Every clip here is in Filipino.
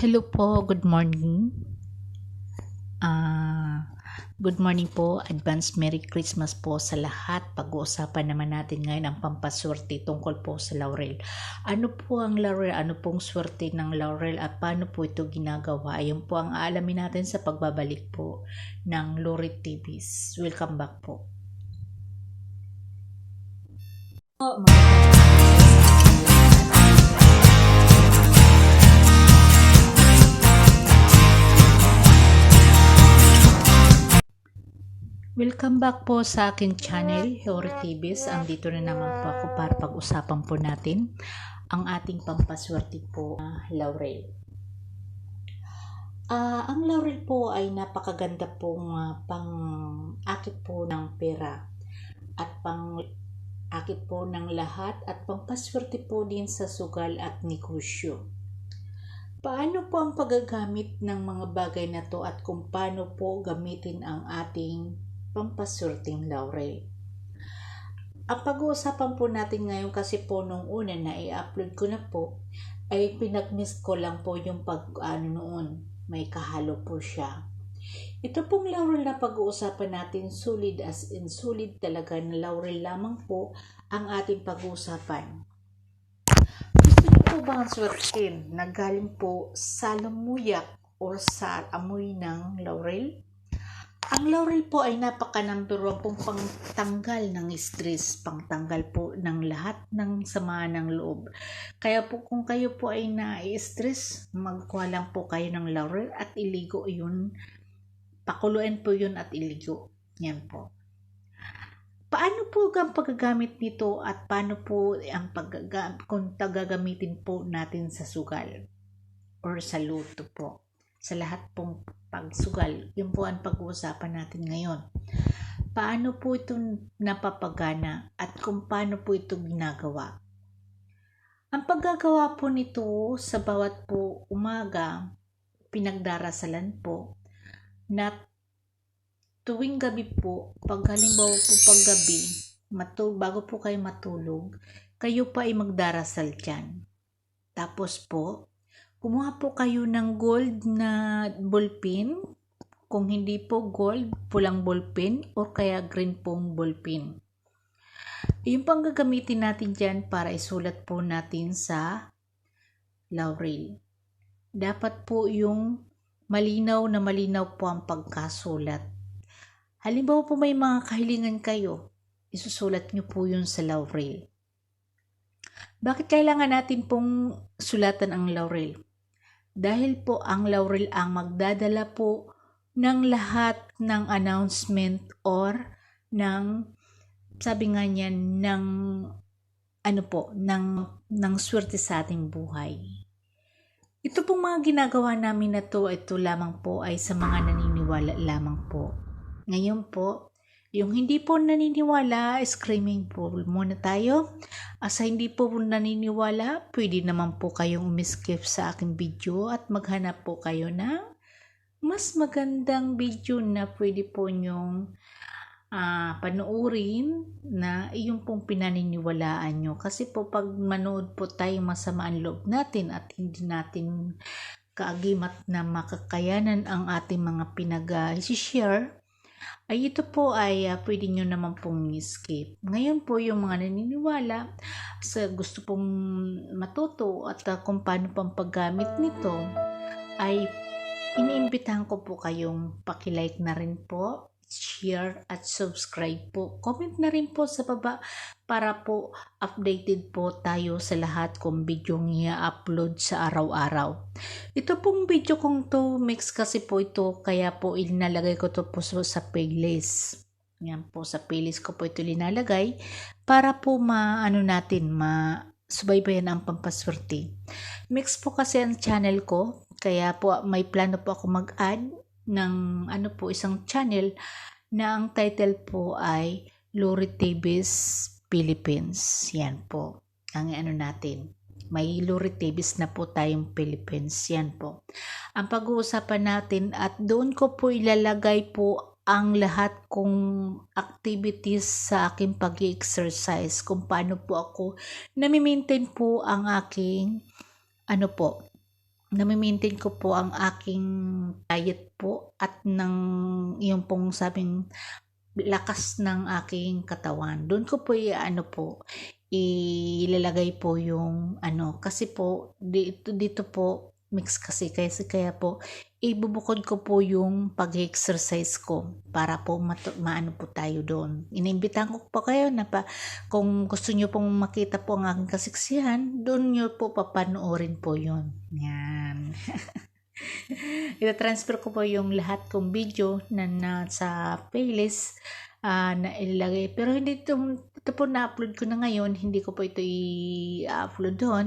Hello po, good morning. Ah, good morning po, advance Merry Christmas po sa lahat. Pag-uusapan naman natin ngayon ang pampaswerte tungkol po sa laurel. Ano po ang laurel? Ano pong swerte ng laurel at paano po ito ginagawa? Ayun po ang aalamin natin sa pagbabalik po ng Lurid TVs. Welcome back po. Welcome back po sa akin channel, Hori TVs. Andito na naman po ako para pag-usapan po natin ang ating pampaswerte po, uh, laurel. Ah, ang laurel po ay napakaganda pong uh, pang akit po ng pera at pang akit po ng lahat at pampaswerte po din sa sugal at negosyo. Paano po ang paggagamit ng mga bagay na to at kung paano po gamitin ang ating pampaswerteng laurel? Ang pag-uusapan po natin ngayon kasi po nung una na i-upload ko na po ay pinag-miss ko lang po yung pag ano noon may kahalo po siya. Ito pong laurel na pag-uusapan natin solid as in solid talaga na laurel lamang po ang ating pag-uusapan. Gusto niyo po ba ang swertin na galing po sa lumuyak o sa amoy ng laurel? Ang laurel po ay napaka number one pong pangtanggal ng stress, pangtanggal po ng lahat ng sama ng loob. Kaya po kung kayo po ay na-stress, magkuha lang po kayo ng laurel at iligo yun. Pakuluin po yun at iligo. Yan po. Paano po ang paggagamit nito at paano po ang paggagamit kung tagagamitin po natin sa sugal or sa luto po? Sa lahat pong pagsugal, yun po ang pag-uusapan natin ngayon. Paano po ito napapagana at kung paano po ito ginagawa? Ang paggagawa po nito sa bawat po umaga, pinagdarasalan po na tuwing gabi po, pag halimbawa po pag gabi, matu bago po kayo matulog, kayo pa ay magdarasal dyan. Tapos po, kumuha po kayo ng gold na ballpen. Kung hindi po gold, pulang ballpen o kaya green pong ballpen. Yung pang gagamitin natin dyan para isulat po natin sa laurel. Dapat po yung malinaw na malinaw po ang pagkasulat. Halimbawa po may mga kahilingan kayo, isusulat nyo po yun sa laurel. Bakit kailangan natin pong sulatan ang laurel? Dahil po ang laurel ang magdadala po ng lahat ng announcement or ng sabi nga niya ng ano po ng ng swerte sa ating buhay. Ito pong mga ginagawa namin na to, ito lamang po ay sa mga naniniwala lamang po. Ngayon po, yung hindi po naniniwala, screaming po muna tayo. Asa hindi po naniniwala, pwede naman po kayong umiskip sa aking video at maghanap po kayo ng mas magandang video na pwede po nyong uh, panuorin na yung pong pinaniniwalaan nyo. Kasi po pag manood po tayo masama ang loob natin at hindi natin kaagimat na makakayanan ang ating mga pinag-share, ay ito po ay uh, pwede nyo naman pong skip. Ngayon po yung mga naniniwala sa gusto pong matuto at uh, kung paano pang paggamit nito ay iniimbitahan ko po kayong pakilike na rin po share at subscribe po. Comment na rin po sa baba para po updated po tayo sa lahat kong video niya upload sa araw-araw. Ito pong video kong to mix kasi po ito kaya po ilinalagay ko to po sa playlist. Yan po sa playlist ko po ito linalagay para po maano natin ma subaybayan ang pampaswerte. Mix po kasi ang channel ko kaya po may plano po ako mag-add ng ano po isang channel na ang title po ay Lori TV's Philippines. Yan po. Ang ano natin. May Lori TV's na po tayong Philippines. Yan po. Ang pag-uusapan natin at doon ko po ilalagay po ang lahat kong activities sa aking pag exercise kung paano po ako nami-maintain po ang aking ano po nami-maintain ko po ang aking diet po at ng yung pong sabing lakas ng aking katawan. Doon ko po ano po ilalagay po yung ano kasi po dito dito po mix kasi kaya kaya po ibubukod ko po yung pag-exercise ko para po matu- maano po tayo doon. Inimbitan ko po kayo na pa kung gusto niyo pong makita po ang aking kasiksihan, doon niyo po papanoorin po yon. Yan. Ita-transfer ko po yung lahat kong video na nasa playlist uh, na ilalagay. Pero hindi ito, ito po na-upload ko na ngayon. Hindi ko po ito i-upload doon.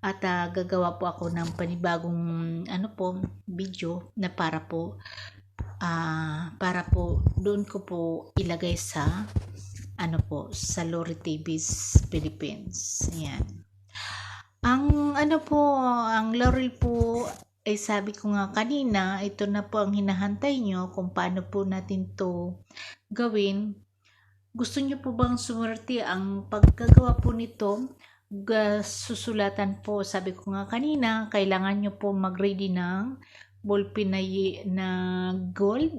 At uh, gagawa po ako ng panibagong ano po, video na para po uh, para po doon ko po ilagay sa ano po, sa Lori TV's Philippines. Yan. Ang ano po, ang Laurel po ay sabi ko nga kanina, ito na po ang hinahantay nyo kung paano po natin to gawin. Gusto nyo po bang sumerte ang paggagawa po nito? Susulatan po, sabi ko nga kanina, kailangan nyo po mag-ready ng ballpen na, na gold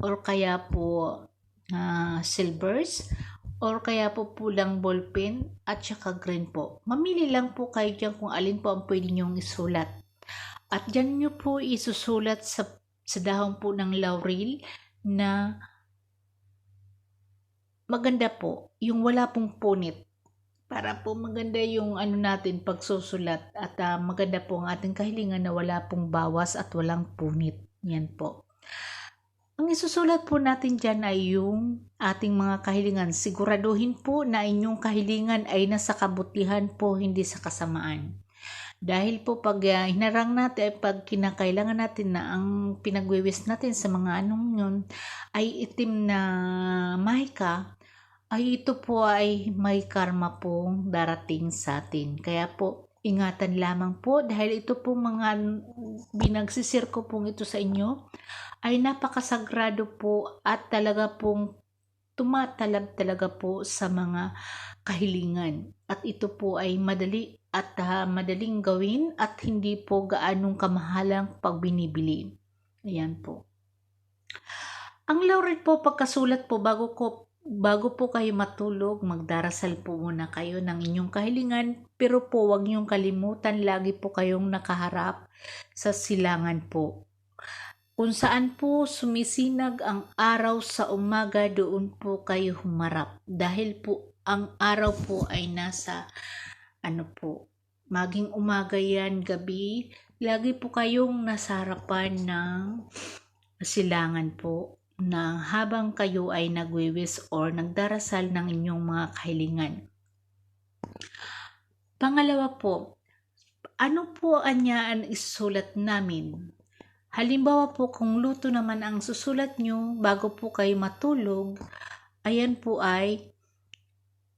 or kaya po uh, silvers or kaya po pulang ballpen at saka green po. Mamili lang po kayo dyan kung alin po ang pwede nyong isulat. At dyan nyo po isusulat sa, sa dahon po ng laurel na maganda po, yung wala pong punit. Para po maganda yung ano natin pagsusulat at uh, maganda po ang ating kahilingan na wala pong bawas at walang punit. Yan po. Ang isusulat po natin dyan ay yung ating mga kahilingan. Siguraduhin po na inyong kahilingan ay nasa kabutihan po, hindi sa kasamaan. Dahil po pag uh, hinarang natin, pag kinakailangan natin na ang pinagwiwis natin sa mga anong yun ay itim na mahika, ay ito po ay may karma pong darating sa atin. Kaya po, ingatan lamang po dahil ito po mga binagsisir ko pong ito sa inyo ay napakasagrado po at talaga pong tumatalab talaga po sa mga kahilingan. At ito po ay madali at uh, madaling gawin at hindi po gaanong kamahalang pag binibili. Ayan po. Ang laurel po pagkasulat po bago ko bago po kayo matulog, magdarasal po muna kayo ng inyong kahilingan pero po wag niyong kalimutan lagi po kayong nakaharap sa silangan po. Kung saan po sumisinag ang araw sa umaga, doon po kayo humarap. Dahil po ang araw po ay nasa ano po, maging umaga yan, gabi, lagi po kayong nasa harapan ng silangan po na habang kayo ay nagwiwis or nagdarasal ng inyong mga kahilingan. Pangalawa po, ano po anya ang isulat namin? Halimbawa po kung luto naman ang susulat nyo bago po kayo matulog, ayan po ay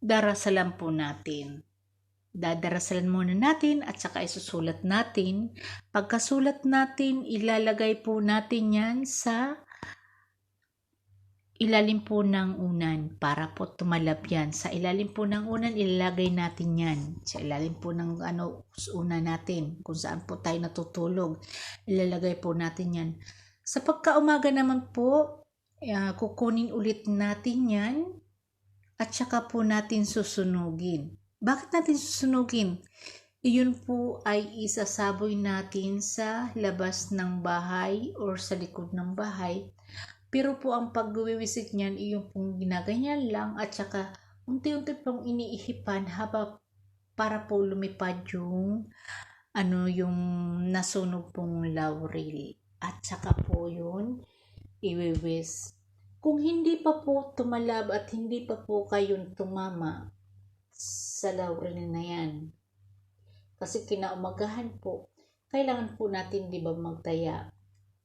darasalan po natin dadarasalan muna natin at saka isusulat natin. Pagkasulat natin, ilalagay po natin yan sa ilalim po ng unan para po tumalab yan. Sa ilalim po ng unan, ilalagay natin yan. Sa ilalim po ng ano, unan natin, kung saan po tayo natutulog, ilalagay po natin yan. Sa pagkaumaga naman po, uh, kukunin ulit natin yan at saka po natin susunugin. Bakit natin susunugin? Iyon po ay isasaboy natin sa labas ng bahay or sa likod ng bahay. Pero po ang pagwiwisik niyan, iyon pong ginaganyan lang at saka unti-unti pong iniihipan habang para po lumipad yung ano yung nasunog pong laurel. At saka po yun iwiwis. Kung hindi pa po tumalab at hindi pa po kayong tumama, sa laurel na yan. Kasi kinaumagahan po, kailangan po natin di ba magtaya.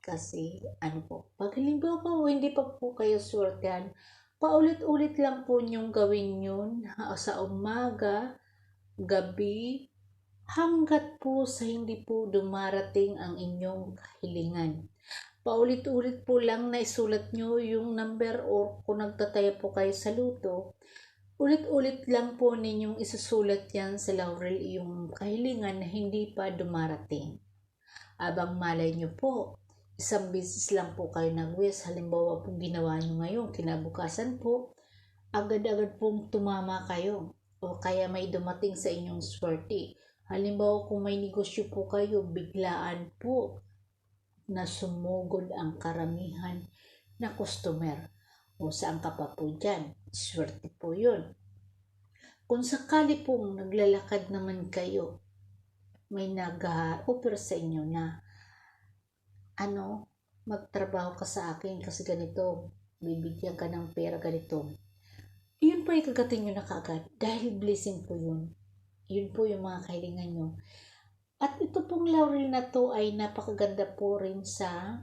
Kasi ano po, pag halimbawa po hindi pa po kayo swertehan, paulit-ulit lang po niyong gawin yun sa umaga, gabi, hanggat po sa hindi po dumarating ang inyong kahilingan. Paulit-ulit po lang na isulat nyo yung number or kung nagtataya po kayo sa luto, Ulit-ulit lang po ninyong isusulat yan sa laurel yung kahilingan na hindi pa dumarating. Abang malay nyo po, isang beses lang po kayo nag-wish. Halimbawa po ginawa nyo ngayon, kinabukasan po, agad-agad pong tumama kayo. O kaya may dumating sa inyong swerte. Halimbawa kung may negosyo po kayo, biglaan po na sumugod ang karamihan na customer. O saan ka pa po dyan? Swerte po yun. Kung sakali pong naglalakad naman kayo, may nag-offer sa inyo na ano, magtrabaho ka sa akin kasi ganito, bibigyan ka ng pera ganito. Yun po ikagatin nyo na kaagad dahil blessing po yun. Yun po yung mga kahilingan nyo. At ito pong laurel na to ay napakaganda po rin sa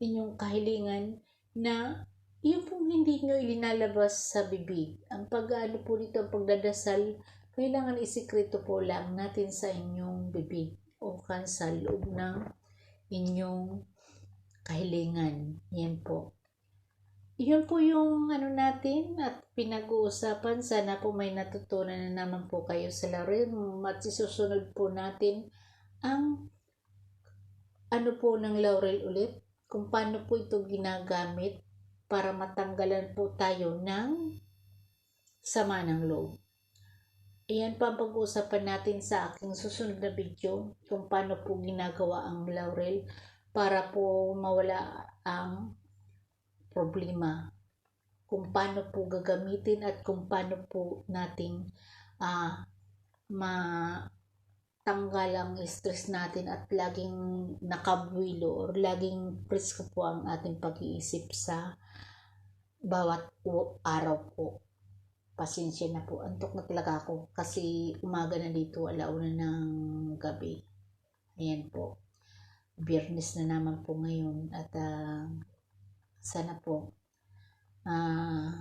inyong kahilingan na yun pong hindi nyo ilinalabas sa bibig. Ang pag-ano po dito, ang pagdadasal, kailangan isikreto po lang natin sa inyong bibig o kan sa loob ng inyong kahilingan. Yan po. Yun po yung ano natin at pinag-uusapan. Sana po may natutunan na naman po kayo sa laro. At susunod po natin ang ano po ng laurel ulit. Kung paano po ito ginagamit para matanggalan po tayo ng sama ng loob. Iyan pa ang pag-uusapan natin sa aking susunod na video kung paano po ginagawa ang laurel para po mawala ang problema. Kung paano po gagamitin at kung paano po nating uh, matanggal ang stress natin at laging nakabuilo or laging presko po ang ating pag-iisip sa bawat araw po pasensya na po. Antok na talaga ako kasi umaga na dito, alauna ng gabi. Ayan po. Biyernes na naman po ngayon at uh, sana po uh,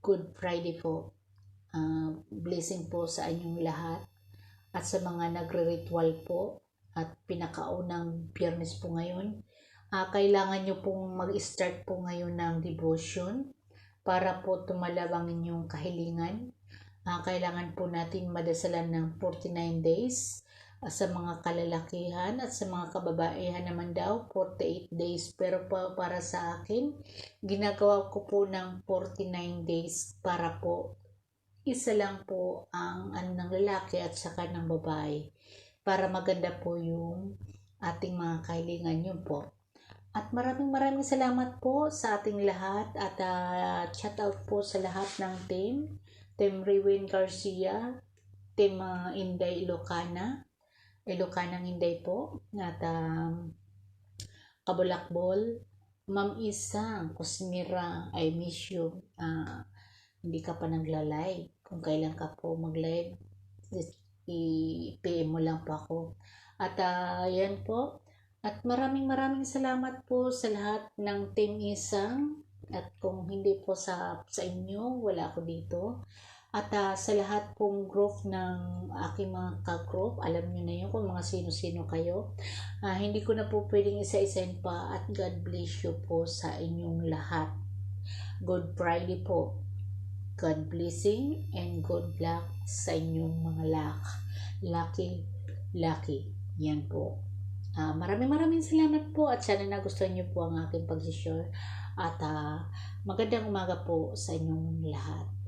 Good Friday po. Uh, blessing po sa inyong lahat at sa mga nagre-ritual po at pinakaunang biyernes po ngayon. Uh, kailangan nyo pong mag-start po ngayon ng devotion para po tumalab ang inyong kahilingan. Uh, kailangan po natin madasalan ng 49 days uh, sa mga kalalakihan at sa mga kababaihan naman daw 48 days. Pero pa, para sa akin ginagawa ko po ng 49 days para po isa lang po ang ano ng lalaki at saka ng babae para maganda po yung ating mga kahilingan. Yun po at maraming maraming salamat po sa ating lahat at uh, shout out po sa lahat ng team. Team Rewin Garcia, Team uh, Inday Ilocana, Ilocanang Inday po, at um, Kabulakbol, Ma'am Isang, Kusmira, I miss you. Uh, hindi ka pa nagla-live. Kung kailan ka po mag-live, i-PM mo lang po ako. At uh, yan po, at maraming maraming salamat po sa lahat ng Team Isang. At kung hindi po sa, sa inyo, wala ako dito. At uh, sa lahat pong group ng aking mga ka-group, alam nyo na yun kung mga sino-sino kayo. Uh, hindi ko na po pwedeng isa-isain pa at God bless you po sa inyong lahat. Good Friday po. God blessing and good luck sa inyong mga luck. Lucky, lucky. Yan po. Uh, maraming maraming salamat po at sana nagustuhan niyo po ang aking pag-share at uh, magandang umaga po sa inyong lahat.